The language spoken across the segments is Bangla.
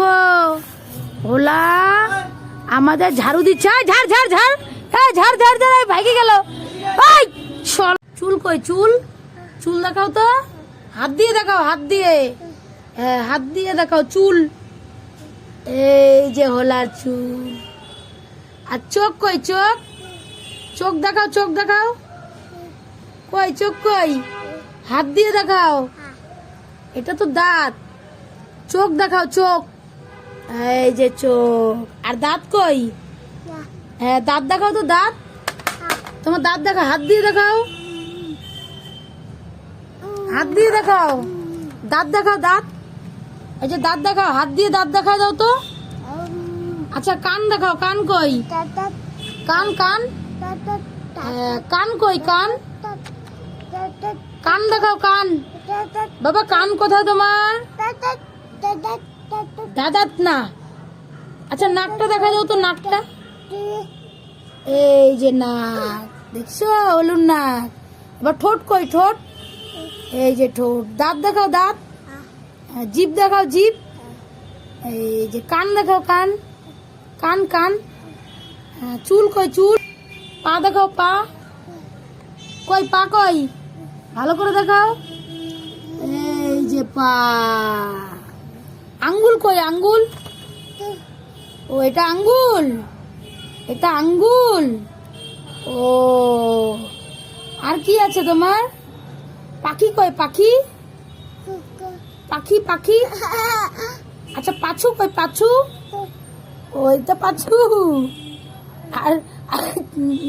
দেখো। ওলা, আমাদের ঝাড়ু দিচ্ছে। ঝাড় ঝাড় ঝাড়। হ্যাঁ ঝাড় ঝাড় ঝাড় ভাগে গেল। চল চুল কই, চুল? চুল দেখাও তো। হাত দিয়ে দেখাও, হাত দিয়ে। হ্যাঁ হাত দিয়ে দেখাও, চুল। এই যে হোলার চুল। আর চোখ কই, চোখ? চোখ দেখাও চোখ দেখাও। কই, চোখ কই? হাত দিয়ে দেখাও। এটা তো দাঁত। চোখ দেখাও, চোখ। এই যে চোখ। আর দাঁত কই? হ্যাঁ দাঁত দেখাও তো দাঁত। তোমার দাঁত দেখাও হাত দিয়ে দেখাও। হাত দিয়ে দেখাও। দাঁত দেখাও দাঁত। এই যে দাঁত দেখাও হাত দিয়ে দাঁত দেখাও দাও তো। আচ্ছা কান দেখাও কান কই? কান কান? হ্যাঁ, কান কই কান? কান দেখাও কান। বাবা কান কোথায় তোমার? দাদাত না। আচ্ছা নাকটা দেখা দাও তো নাকটা। এই যে নাক দেখছ? হলুন নাক। এবার ঠোঁট কই ঠোঁট? এই যে ঠোঁট। দাঁত দেখাও দাঁত। হ্যাঁ, জিভ দেখাও জিভ। এই যে কান দেখাও কান। কান কান। হ্যাঁ, চুল কই চুল? পা দেখাও পা। কই পা কই? ভালো করে দেখাও। এই যে পা। আঙ্গুল কই, আঙ্গুল? ও, এটা আঙ্গুল? এটা আঙ্গুল? ও, আর কি আছে তোমার? পাখি কয় পাখি? পাখি পাখি? আচ্ছা পাছু কই, পাছু? ওইটা পাছু। আর আর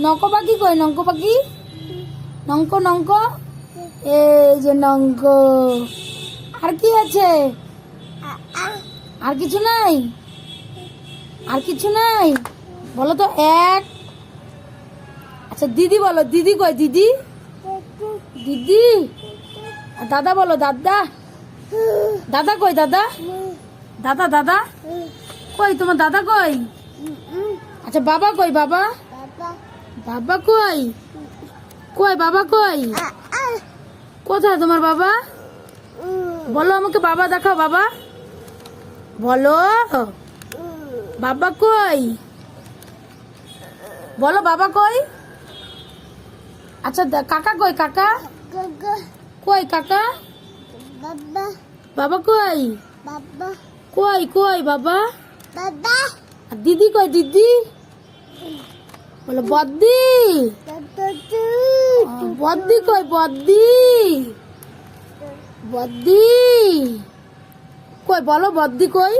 নঙ্ক পাখি কয় নঙ্ক পাখি? নঙ্ক নঙ্ক এই যে নঙ্ক আর কি আছে? আর কিছু নাই? আর কিছু নাই? বলো তো এক। আচ্ছা দিদি বলো, দিদি কয় দিদি? দিদি? আর দাদা বলো, দাদা? দাদা কই দাদা? দাদা দাদা? কই তোমার দাদা কই আচ্ছা বাবা কই বাবা? বাবা কই কই বাবা কই কোথায় তোমার বাবা? বলো আমাকে, বাবা দেখাও, বাবা। বলো। বাবা কই? বলো বাবা কই? আচ্ছা কাকা কই কাকা? কই কাকা? বাবা কই? কই কই বাবা? আর দিদি কই দিদি? বলো বদ্দি? আহ, বদ্দি কই বদ্দি? বদ্দি? কই বলো বদ্দি কই?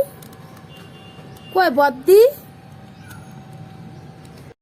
কই বদ্দি?